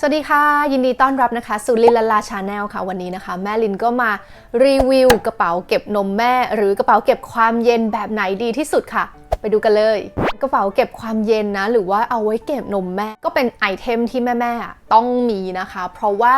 สวัสดีค่ะ ยินดีต้อนรับนะคะสู่ลินลาลาชาแนลค่ะวันนี้นะคะ แม่ลินก็มารีวิวกระเป๋าเก็บนมแม่ หรือกระเป๋าเก็บความเย็นแบบไหนดีที่สุดค่ะ ไปดูกันเลย กระเป๋าเก็บความเย็นนะ หรือว่าเอาไว้เก็บนมแม่ ก็เป็นไอเทมที่แม่ๆอ่ต้องมีนะคะ เพราะว่า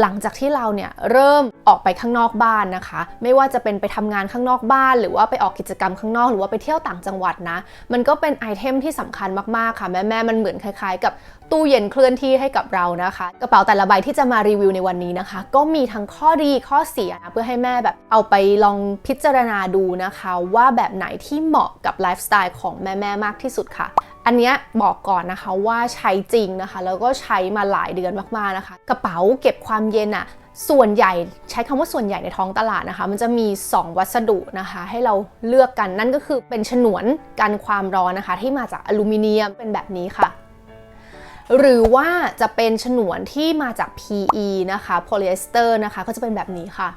หลังจากที่เราเนี่ยเริ่มออกไปข้างนอกบ้านนะคะ ไม่ว่าจะเป็นไปทำงานข้างนอกบ้าน หรือว่าไปออกกิจกรรมข้างนอก หรือว่าไปเที่ยวต่างจังหวัดนะ มันก็เป็นไอเทมที่สำคัญมากๆค่ะแม่ๆมันเหมือนคล้ายๆ กับ ตู้เย็นเคลื่อนที่ให้กับเรานะคะ กระเป๋าแต่ละใบที่จะมารีวิวในวันนี้นะคะ ก็มีทั้งข้อดีข้อเสียนะเพื่อให้แม่แบบเอาไปลองพิจารณาดูนะคะ ว่าแบบไหนที่เหมาะกับไลฟ์สไตล์ของแม่ๆมากที่สุดค่ะอันนี้บอกก่อนนะคะว่าใช้จริงนะคะ แล้วก็ใช้มาหลายเดือนมากๆนะคะ กระเป๋าเก็บความเย็นอะส่วนใหญ่ใช้คำว่าส่วนใหญ่ในท้องตลาดนะคะ มันจะมี 2 วัสดุนะคะ ให้เราเลือกกันนั่นก็คือเป็นฉนวนกันความร้อนนะคะ ที่มาจากอลูมิเนียมเป็นแบบนี้ค่ะ หรือว่าจะเป็นฉนวนที่มาจาก PE นะคะโพลีเอสเตอร์นะคะก็จะเป็นแบบนี้ค่ะ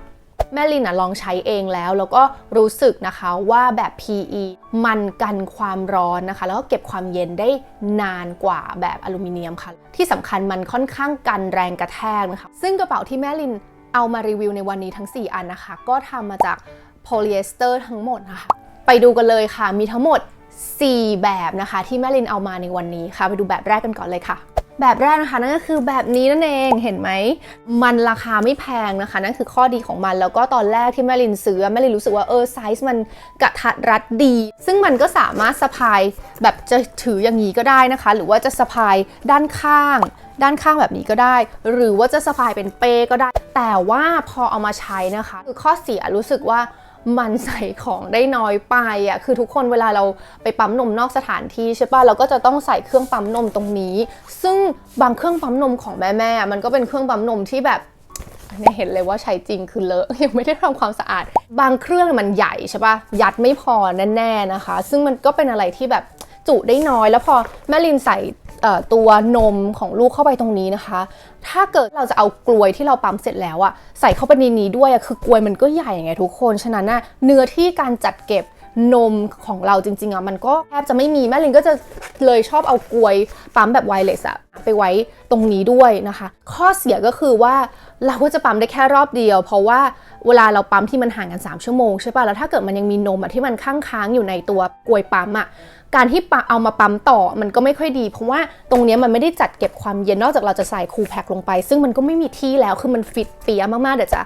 แม่ลินอะลองใช้เองแล้ว แล้วก็รู้สึกนะคะว่าแบบ PE มันกันความร้อนนะคะ แล้วก็เก็บความเย็นได้นานกว่าแบบอลูมิเนียมค่ะ ที่สำคัญมันค่อนข้างกันแรงกระแทกนะคะ ซึ่งกระเป๋าที่แม่ลินเอามารีวิวในวันนี้ทั้ง 4 อันนะคะ ก็ทำมาจากโพลีเอสเตอร์ทั้งหมดนะคะ ไปดูกันเลยค่ะ มีทั้งหมด 4 แบบนะคะ ที่แม่ลินเอามาในวันนี้ค่ะไปดูแบบแรกกันก่อนเลยค่ะแบบแรกนะคะนั่นก็คือแบบนี้นั่นเองเห็นไหม มันราคาไม่แพงนะคะ นั่นคือข้อดีของมันแล้วก็ตอนแรกที่แม่ลินซื้อแม่ลินรู้สึกว่าเออไซส์มันกระทัดรัดดี ซึ่งมันก็สามารถสะพายแบบจะถืออย่างนี้ก็ได้นะคะ หรือว่าจะสะพายด้านข้าง ด้านข้างแบบนี้ก็ได้ หรือว่าจะสะพายเป็นเป้ก็ได้ แต่ว่าพอเอามาใช้นะคะ คือข้อเสียรู้สึกว่า มันใส่ของได้น้อยไปอะคือทุกคนเวลาเราไปปั๊มนมนอกสถานที่ใช่ปะเราก็จะต้องใส่เครื่องปั๊มนมตรงนี้ ซึ่งบางเครื่องปั๊มนมของแม่แม่มันก็เป็นเครื่องปั๊มนมที่แบบเนี่ยเห็นเลยว่าใช้จริงคือเลอะยังไม่ได้ทำความสะอาด บางเครื่องมันใหญ่ใช่ปะยัดไม่พอแน่ๆนะคะ ซึ่งมันก็เป็นอะไรที่แบบ จุได้น้อย แล้วพอแม่ลินใส่ตัวนมของลูกเข้าไปตรงนี้นะคะ ถ้าเกิดเราจะเอากลวยที่เราปั๊มเสร็จแล้วอะใส่เข้าไปในนี้ด้วยอะคือกลวยมันก็ใหญ่ไงทุกคน ฉะนั้นนะเนื้อที่การจัดเก็บนมของเราจริงๆอะมันก็แทบจะไม่มีแม่ลินก็จะเลยชอบเอากลวยปั๊มแบบไวเลสอะไปไว้ตรงนี้ด้วยนะคะ ข้อเสียก็คือว่าเราก็จะปั๊มได้แค่รอบเดียว เพราะว่าเวลาเราปั๊มที่มันห่างกัน 3 ชั่วโมงใช่ป่ะแล้วถ้าเกิดมันยังมีนมอะที่มันค้างค้างอยู่ในตัวกลวยปั๊มอะ การที่เอามาปั๊มต่อมันก็ไม่ค่อยดี เพราะว่าตรงนี้มันไม่ได้จัดเก็บความเย็นนอกจากเราจะใส่คูลแพ็คลงไป ซึ่งมันก็ไม่มีที่แล้วคือมันฟิตเปียมากๆเดี๋ยวจะ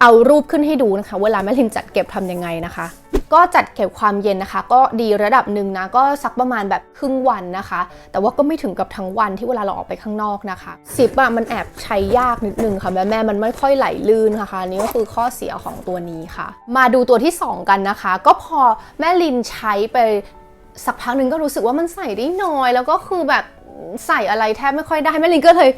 เอารูปขึ้นให้ดูนะคะ เวลาแม่ลินจัดเก็บทำยังไงนะคะ ก็จัดเก็บความเย็นนะคะ ก็ดีระดับหนึ่งนะ ก็สักประมาณแบบครึ่งวันนะคะ แต่ว่าก็ไม่ถึงกับทั้งวันที่เวลาเราออกไปข้างนอกนะคะซิปอะมันแอบใช้ยากนิดนึงค่ะแม่แม่มันไม่ค่อยไหลลื่นค่ะอันนี้ก็คือข้อเสียของตัวนี้ค่ะ มาดูตัวที่สองกันนะคะ ก็พอแม่ลินใช้ไป สักพักหนึ่งก็รู้สึกว่ามันใส่ได้น้อย แล้วก็คือแบบใส่อะไรแทบไม่ค่อยได้แม่ลินก็เลย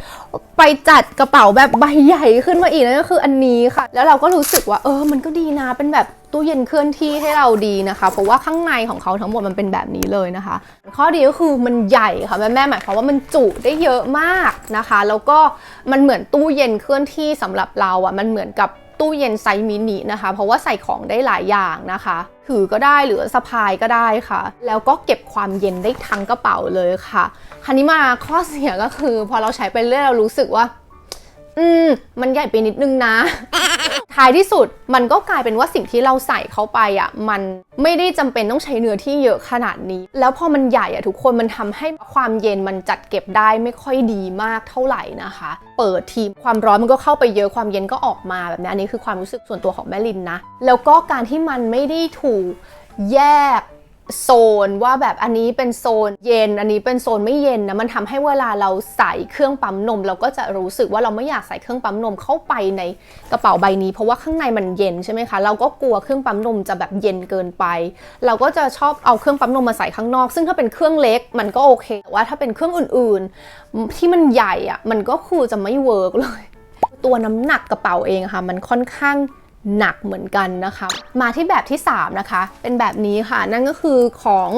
ไปจัดกระเป๋าแบบใบใหญ่ขึ้นมาอีกนั่นก็คืออันนี้ค่ะ แล้วเราก็รู้สึกว่าเออมันก็ดีนะเป็นแบบตู้เย็นเคลื่อนที่ให้เราดีนะคะ เพราะว่าข้างในของเขาทั้งหมดมันเป็นแบบนี้เลยนะคะ ข้อดีก็คือมันใหญ่ค่ะแม่แม่หมายความว่ามันจุได้เยอะมากนะคะ แล้วก็มันเหมือนตู้เย็นเคลื่อนที่สำหรับเราอะ่ะมันเหมือนกับ ตู้เย็นไซส์มินินะคะ เพราะว่าใส่ของได้หลายอย่างนะคะ ถือก็ได้หรือสะพายก็ได้ค่ะ แล้วก็เก็บความเย็นได้ทั้งกระเป๋าเลยค่ะ คันนี้มาข้อเสียก็คือ พอเราใช้ไปเรื่อยเรารู้สึกว่า อืม มันใหญ่ไปนิดนึงนะ ท้ายที่สุดมันก็กลายเป็นว่าสิ่งที่เราใส่เข้าไปอะ มันไม่ได้จำเป็นต้องใช้เนื้อที่เยอะขนาดนี้ แล้วพอมันใหญ่อะทุกคนมันทำให้ความเย็นมันจัดเก็บได้ไม่ค่อยดีมากเท่าไหร่นะคะ เปิดทีความร้อนมันก็เข้าไปเยอะความเย็นก็ออกมาแบบนี้อันนี้คือความรู้สึกส่วนตัวของแม่ลินนะ แล้วก็การที่มันไม่ได้ถูกแยก โซนว่าแบบอันนี้เป็นโซนเย็น อันนี้เป็นโซนไม่เย็นนะมันทำให้เวลาเราใส่เครื่องปั๊มนม เราก็จะรู้สึกว่าเราไม่อยากใส่เครื่องปั๊มนมเข้าไปในกระเป๋าใบนี้ เพราะว่าข้างในมันเย็นใช่ไหมคะเราก็กลัวเครื่องปั๊มนมจะแบบเย็นเกินไป เราก็จะชอบเอาเครื่องปั๊มนมมาใส่ข้างนอก ซึ่งถ้าเป็นเครื่องเล็กมันก็โอเคแต่ว่าถ้าเป็นเครื่องอื่นๆ ที่มันใหญ่อะมันก็คือจะไม่เวิร์กเลย ตัวน้ำหนักกระเป๋าเองค่ะ มันค่อนข้าง หนักเหมือนกันนะคะ มาที่แบบที่ 3 นะคะ เป็นแบบนี้ค่ะ นั่นก็คือของ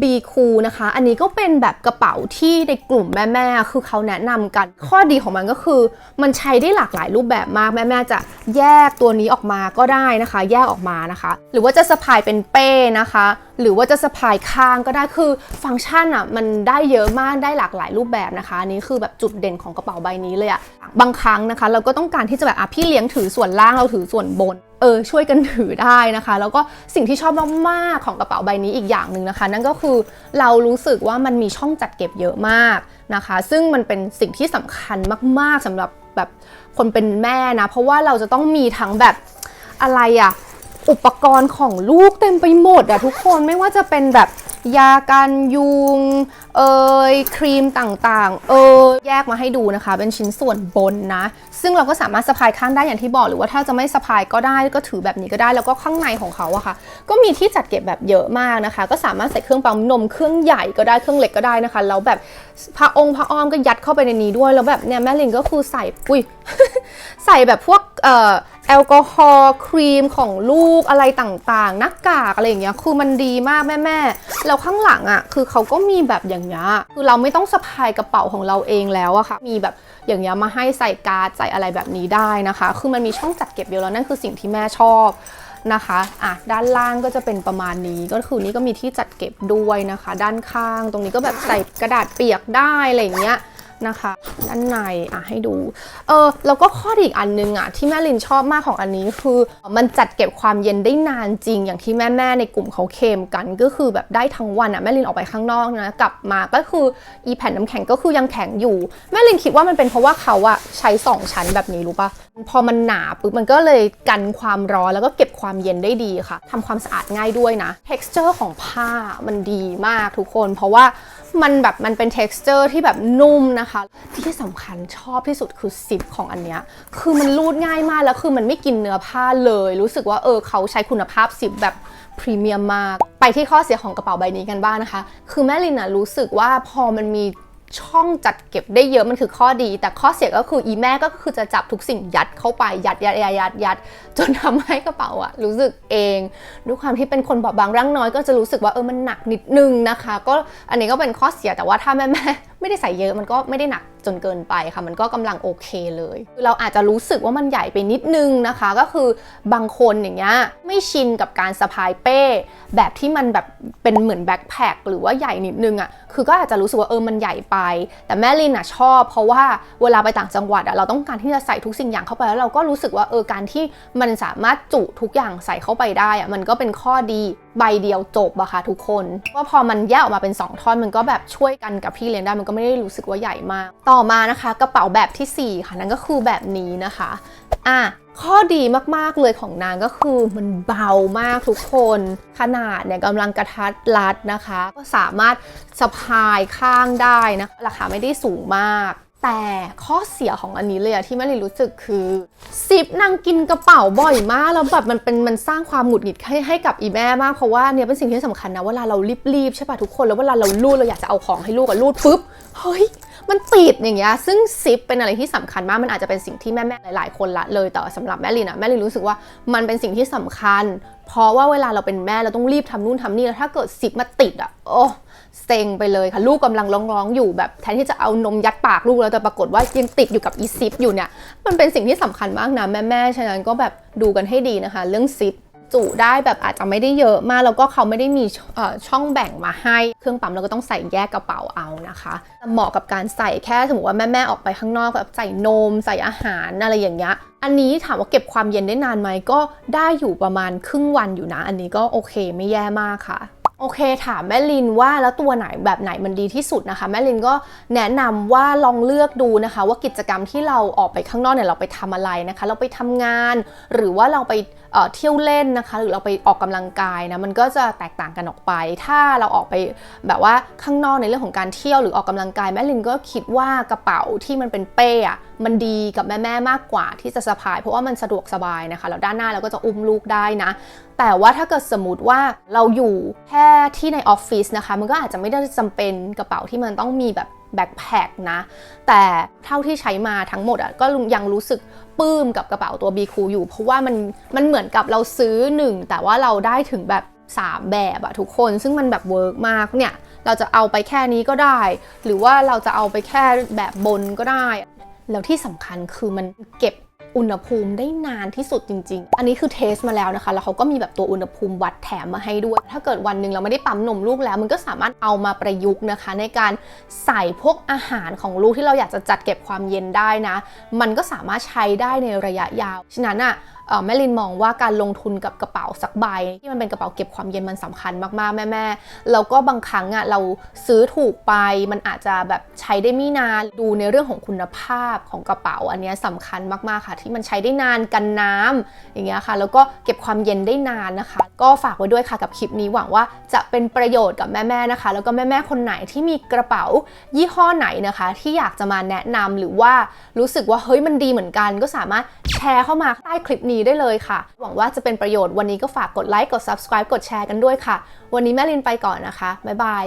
B Cool นะคะ อันนี้ก็เป็นแบบกระเป๋าที่ในกลุ่มแม่ๆ คือเขาแนะนำกัน ข้อดีของมันก็คือ มันใช้ได้หลากหลายรูปแบบมาก แม่ๆ จะแยกตัวนี้ออกมาก็ได้นะคะ แยกออกมานะคะ หรือว่าจะสะพายเป็นเป้นะคะหรือว่าจะสะพายข้างก็ได้คือฟังก์ชันอะมันได้เยอะมากได้หลากหลายรูปแบบนะคะอันนี้คือแบบจุดเด่นของกระเป๋าใบนี้เลยอะบางครั้งนะคะ เราก็ต้องการที่จะแบบอะพี่เลี้ยงถือส่วนล่างเราถือส่วนบนเออช่วยกันถือได้นะคะ แล้วก็สิ่งที่ชอบมากๆของกระเป๋าใบนี้อีกอย่างหนึ่งนะคะ นั่นก็คือเรารู้สึกว่ามันมีช่องจัดเก็บเยอะมากนะคะ ซึ่งมันเป็นสิ่งที่สำคัญมาก ๆสำหรับแบบคนเป็นแม่นะ เพราะว่าเราจะต้องมีทั้งแบบอะไรอะ อุปกรณ์ของลูกเต็มไปหมดอะทุกคนไม่ว่าจะเป็นแบบยากันยุง เอยครีมต่างๆ เอยแยกมาให้ดูนะคะ เป็นชิ้นส่วนบนนะ ซึ่งเราก็สามารถสะพายข้างได้อย่างที่บอก หรือว่าถ้าจะไม่สะพายก็ได้ก็ถือแบบนี้ก็ได้ แล้วก็ข้างในของเขาอะค่ะ ก็มีที่จัดเก็บแบบเยอะมากนะคะ ก็สามารถใส่เครื่องปั๊มนมเครื่องใหญ่ก็ได้เครื่องเล็กก็ได้นะคะแล้วแบบพระองค์พระอ้อมก็ยัดเข้าไปในนี้ด้วยแล้วแบบเนี่ยแม่ลินก็คือใส่อุ้ยใส่แบบพวกเอ่อ แอลกอฮอล์ครีมของลูกอะไรต่างๆ หน้ากากอะไรอย่างเงี้ยคือมันดีมากแม่ๆแล้วข้างหลังอะ่ะคือเขาก็มีแบบอย่างเงี้ยคือเราไม่ต้องสะพายกระเป๋าของเราเองแล้วอะค่ะ มีแบบอย่างเงี้ยมาให้ใส่การ์ดใส่อะไรแบบนี้ได้นะคะ คือมันมีช่องจัดเก็บเยอะแล้วนั่นคือสิ่งที่แม่ชอบนะคะอะด้านล่างก็จะเป็นประมาณนี้ ก็คือนี่ก็มีที่จัดเก็บด้วยนะคะ ด้านข้าง ตรงนี้ก็แบบใส่กระดาษเปียกได้อะไรอย่างเงี้ย นะคะ ด้านในอะให้ดู เออแล้วก็ข้อดีอีกอันนึงอะที่แม่ลินชอบมากของอันนี้คือ มันจัดเก็บความเย็นได้นานจริง อย่างที่แม่ๆในกลุ่มเขาเคลมกัน ก็คือแบบได้ทั้งวันอะแม่ลินออกไปข้างนอกนะกลับมาก็คืออีแผ่นน้ำแข็งก็คือยังแข็งอยู่แม่ลินคิดว่ามันเป็นเพราะว่าเขาอะใช้สองชั้นแบบนี้รู้ปะพอมันหนาปุ๊บมันก็เลยกันความร้อนแล้วก็เก็บความเย็นได้ดีค่ะทำความสะอาดง่ายด้วยนะ texture ของผ้ามันดีมากทุกคน เพราะว่า มันแบบมันเป็น texture ที่แบบนุ่มนะคะ ที่สำคัญชอบที่สุดคือซิปของอันเนี้ยคือมันรูดง่ายมากแล้วคือมันไม่กินเนื้อผ้าเลย รู้สึกว่าเออเขาใช้คุณภาพซิปแบบพรีเมียมมาก ไปที่ข้อเสียของกระเป๋าใบนี้กันบ้างนะคะ คือแม่ลินนะรู้สึกว่าพอมันมี ช่องจัดเก็บได้เยอะมันคือข้อดี แต่ข้อเสียก็คืออีแม่ก็คือจะจับทุกสิ่งยัดเข้าไปยัดยัดยัดยัดยดจนทำให้กระเป๋าอะรู้สึกเองด้วยความที่เป็นคนบอบบางร่างน้อยก็จะรู้สึกว่าเออมันหนักนิดนึงนะคะ ก็อันนี้ก็เป็นข้อเสียแต่ว่าถ้าแม่แม่ ไม่ได้ใส่เยอะมันก็ไม่ได้หนักจนเกินไปค่ะ มันก็กำลังโอเคเลยคือเราอาจจะรู้สึกว่ามันใหญ่ไปนิดนึงนะคะ ก็คือบางคนอย่างเงี้ยไม่ชินกับการสะพายเป้ แบบที่มันแบบเป็นเหมือนแบ็คแพคหรือว่าใหญ่นิดนึงอะ่ะคือก็อาจจะรู้สึกว่าเออมันใหญ่ไป แต่แม่ลินอะชอบ เพราะว่าเวลาไปต่างจังหวัดอะเราต้องการที่จะใส่ทุกสิ่งอย่างเข้าไปแล้วเราก็รู้สึกว่าเออการที่มันสามารถจุทุกอย่างใส่เข้าไปได้อะมันก็เป็นข้อดี ใบเดียวจบอะค่ะทุกคน ว่าพอมันแยกออกมาเป็น 2 ท่อนมันก็แบบช่วยกันกับพี่เลี้ยงได้มันก็ไม่ได้รู้สึกว่าใหญ่มาก ต่อมานะคะกระเป๋าแบบทีสี่ 4 ค่ะนั่นก็คือแบบนี้นะคะอะข้อดีมาก ๆ เลยของนางก็คือมันเบามากทุกคน ขนาดเนี่ยกำลังกระทัดรัดนะคะ ก็สามารถสะพายข้างได้นะ ราคาไม่ได้สูงมาก แต่ข้อเสียของอันนี้เลยอะที่แม่ลีรู้สึกคือซิปนางกินกระเป๋าบ่อยมากแล้วแบบมันเป็นมันสร้างความหงุดหงิดให้ให้กับอีแม่มากเพราะว่าเนี่ยเป็นสิ่งที่สำคัญนะเวลาเรารีบๆใช่ปะทุกคนแล้วเวลาเราลูดเราอยากจะเอาของให้ลูกอะลูดปุ๊บเฮ้ย มันติดอย่างเงี้ยซึ่งซิปเป็นอะไรที่สำคัญมากมันอาจจะเป็นสิ่งที่แม่ๆหลาย ๆ คนละเลยแต่สำหรับแม่ลินอะแม่ลินรู้สึกว่ามันเป็นสิ่งที่สำคัญ เพราะว่าเวลาเราเป็นแม่เราต้องรีบทำนู่นทำนี่แล้วถ้าเกิดซิปมาติดอะโอ้เซ็งไปเลยค่ะ ลูกกำลังร้องๆอยู่แบบแทนที่จะเอานมยัดปากลูกแล้วแต่ปรากฏว่ายังติดอยู่กับอีซิปอยู่เนี่ยมันเป็นสิ่งที่สำคัญมากนะแม่ๆฉะนั้นก็แบบดูกันให้ดีนะคะ เรื่องซิป จุได้แบบอาจจะไม่ได้เยอะมาก แล้วก็เขาไม่ได้มีช่องแบ่งมาให้ เครื่องปั๊มเราก็ต้องใส่แยกกระเป๋าเอานะคะเหมาะกับการใส่แค่สมมติว่าแม่ๆออกไปข้างนอกแบบใส่นม ใส่อาหารอะไรอย่างเงี้ยอันนี้ถามว่าเก็บความเย็นได้นานไหมก็ได้อยู่ประมาณครึ่งวันอยู่นะ อันนี้ก็โอเคไม่แย่มากค่ะ โอเคถามแม่ลินว่าแล้วตัวไหนแบบไหนมันดีที่สุดนะคะ แม่ลินก็แนะนำว่าลองเลือกดูนะคะ ว่ากิจกรรมที่เราออกไปข้างนอกเนี่ยเราไปทำอะไรนะคะ เราไปทำงาน หรือว่าเราไปเอ่อเที่ยวเล่นนะคะ หรือเราไปออกกำลังกายนะมันก็จะแตกต่างกันออกไป ถ้าเราออกไปแบบว่าข้างนอกในเรื่องของการเที่ยวหรือออกกำลังกายแม่ลินก็คิดว่ากระเป๋าที่มันเป็นเป้อะมันดีกับแม่ๆมากกว่าที่จะสะพาย เพราะว่ามันสะดวกสบายนะคะแล้วด้านหน้าเราก็จะอุ้มลูกได้นะ แต่ว่าถ้าเกิดสมมติว่าเราอยู่แค่ที่ในออฟฟิศนะคะ มันก็อาจจะไม่ได้จำเป็นกระเป๋าที่มันต้องมีแบบแบ็คแพคนะ แต่เท่าที่ใช้มาทั้งหมดอะก็ยังรู้สึกปลื้มกับกระเป๋าตัว B คูอยู่ เพราะว่ามันมันเหมือนกับเราซื้อหนึ่งแต่ว่าเราได้ถึงแบบ3แบบอะทุกคนซึ่งมันแบบเวิร์กมากเนี่ย เราจะเอาไปแค่นี้ก็ได้ หรือว่าเราจะเอาไปแค่แบบบนก็ได้ แล้วที่สำคัญคือมันเก็บอุณหภูมิได้นานที่สุดจริง ๆ อันนี้คือเทสมาแล้วนะคะ แล้วเขาก็มีแบบตัวอุณหภูมิวัดแถมมาให้ด้วย ถ้าเกิดวันหนึ่งเราไม่ได้ปั๊มนมลูกแล้ว มันก็สามารถเอามาประยุกต์นะคะ ในการใส่พวกอาหารของลูกที่เราอยากจะจัดเก็บความเย็นได้นะ มันก็สามารถใช้ได้ในระยะยาว ฉะนั้นอะ่ะ แม่ลินมองว่าการลงทุนกับกระเป๋าสักใบ ที่มันเป็นกระเป๋าเก็บความเย็นมันสำคัญมากๆ แม่ๆแล้วก็บางครั้งอะเราซื้อถูกไปมันอาจจะแบบใช้ได้ไม่นานดูในเรื่องของคุณภาพของกระเป๋า อันเนี้ยสำคัญมากๆค่ะ ที่มันใช้ได้นานกันน้ำอย่างเงี้ยค่ะ แล้วก็เก็บความเย็นได้นานนะคะ ก็ฝากไว้ด้วยค่ะกับคลิปนี้หวังว่าจะเป็นประโยชน์กับแม่ๆนะคะ แล้วก็แม่ๆคนไหนที่มีกระเป๋ายี่ห้อไหนนะคะ ที่อยากจะมาแนะนำหรือว่ารู้สึกว่าเฮ้ยมันดีเหมือนกัน ก็สามารถแชร์เข้ามาใต้คลิปนี้ได้เลยค่ะ หวังว่าจะเป็นประโยชน์วันนี้ก็ฝากกดไลค์กด subscribe กดแชร์กันด้วยค่ะ วันนี้แม่ลินไปก่อนนะคะ บ๊ายบาย